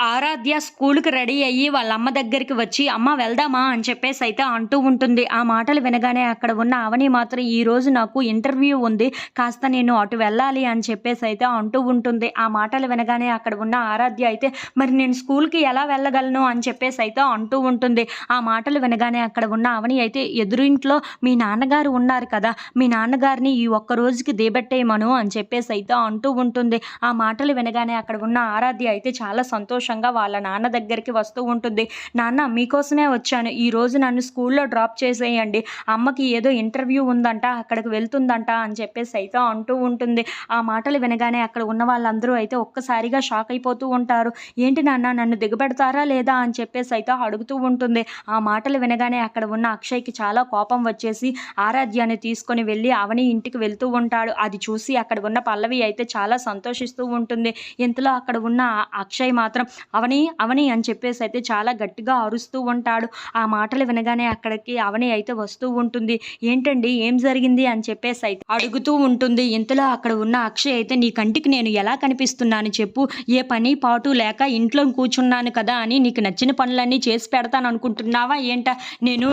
ఆరాధ్య స్కూల్‌కి రెడీ అయ్యి వాళ్ళ అమ్మ దగ్గరికి వచ్చి, "అమ్మ వెళ్దామా?" అని చెప్పేసి అయితే అంటూ ఉంటుంది. ఆ మాటలు వినగానే అక్కడ ఉన్న అవని మాత్రం, "ఈరోజు నాకు ఇంటర్వ్యూ ఉంది. కాస్త నేను అటు వెళ్ళాలి" అని చెప్పేసి అయితే అంటూ ఉంటుంది. ఆ మాటలు వినగానే అక్కడ ఉన్న ఆరాధ్య అయితే, "మరి నేను స్కూల్‌కి ఎలా వెళ్ళగలను?" అని చెప్పేసి అయితే అంటూ ఉంటుంది. ఆ మాటలు వినగానే అక్కడ ఉన్న అవని అయితే, "ఎదురింట్లో మీ నాన్నగారు ఉన్నారు కదా! మీ నాన్నగారిని ఈ ఒక్క రోజుకి దీబెట్టేయమను" అని చెప్పేసి అయితే అంటూ ఉంటుంది. ఆ మాటలు వినగానే అక్కడ ఉన్న ఆరాధ్య అయితే చాలా సంతోషం సంతోషంగా వాళ్ళ నాన్న దగ్గరికి వస్తూ ఉంటుంది. "నాన్న మీకోసమే వచ్చాను. ఈరోజు నన్ను స్కూల్‌లో డ్రాప్ చేసేయండి. అమ్మకి ఏదో ఇంటర్వ్యూ ఉందంట. అక్కడికి వెళ్తుందంట" అని చెప్పేసి అయితే అంటూ ఉంటుంది. ఆ మాటలు వినగానే అక్కడ ఉన్న వాళ్ళందరూ అయితే ఒక్కసారిగా షాక్ అయిపోతూ ఉంటారు. "ఏంటి నాన్న నన్ను దిగబెడతారా లేదా?" అని చెప్పేసి అయితే అడుగుతూ ఉంటుంది. ఆ మాటలు వినగానే అక్కడ ఉన్న అక్షయ్‌కి చాలా కోపం వచ్చేసి ఆరాధ్యాన్ని తీసుకొని వెళ్ళి అవని ఇంటికి వెళ్తూ ఉంటాడు. అది చూసి అక్కడ ఉన్న పల్లవి అయితే చాలా సంతోషిస్తూ ఉంటుంది. ఇంతలో అక్కడ ఉన్న అక్షయ్ మాత్రం "అవని అవని" అని చెప్పేసి అయితే చాలా గట్టిగా అరుస్తూ ఉంటాడు. ఆ మాటలు వినగానే అక్కడికి అవని అయితే వస్తూ ఉంటుంది. "ఏంటండి ఏం జరిగింది?" అని చెప్పేసి అయితే అడుగుతూ ఉంటుంది. ఇంతలో అక్కడ ఉన్న అక్షయ్ అయితే, "నీ కంటికి నేను ఎలా కనిపిస్తున్నాను చెప్పు? ఏ పని పాటు లేక ఇంట్లో కూర్చున్నాను కదా అని నీకు నచ్చిన పనులన్నీ చేసి పెడతాను అనుకుంటున్నావా ఏంట నేను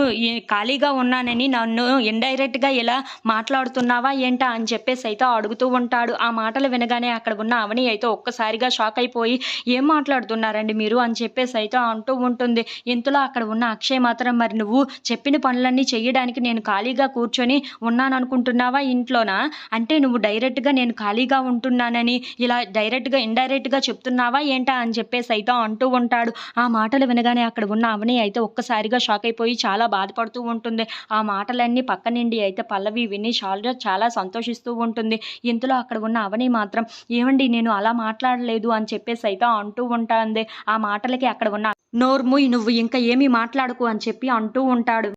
ఖాళీగా ఉన్నానని నన్ను ఇండైరెక్ట్‌గా ఇలా మాట్లాడుతున్నావా ఏంటా?" అని చెప్పేసి అయితే అడుగుతూ ఉంటాడు. ఆ మాటలు వినగానే అక్కడ ఉన్న అవని అయితే ఒక్కసారిగా షాక్ అయిపోయి, "ఏం మాట్లాడుతూ మాట్లాడుతున్నారండి మీరు?" అని చెప్పేసి అయితే అంటూ ఉంటుంది. ఇంతలో అక్కడ ఉన్న అక్షయ్ మాత్రం, "మరి నువ్వు చెప్పిన పనులన్నీ చేయడానికి నేను ఖాళీగా కూర్చొని ఉన్నాను అనుకుంటున్నావా ఇంట్లోనా? అంటే నువ్వు డైరెక్ట్‌గా నేను ఖాళీగా ఉంటున్నానని ఇలా డైరెక్ట్‌గా, ఇండైరెక్ట్‌గా చెప్తున్నావా ఏంటా?" అని చెప్పేసి అయితే అంటూ ఉంటాడు. ఆ మాటలు వినగానే అక్కడ ఉన్న అవని అయితే ఒక్కసారిగా షాక్ అయిపోయి చాలా బాధపడుతూ ఉంటుంది. ఆ మాటలన్నీ పక్క నుండి అయితే పల్లవి విని చాలా చాలా సంతోషిస్తూ ఉంటుంది. ఇంతలో అక్కడ ఉన్న అవని మాత్రం, ఏమండి నేను అలా మాట్లాడలేదు" అని చెప్పేసి అయితే అంటూ ఉంటాంది. ఆ మాటలకి అక్కడ ఉన్న "నోరు నువ్వు ఇంకా ఏమీ మాట్లాడకు" అని చెప్పి అంటూ ఉంటాడు.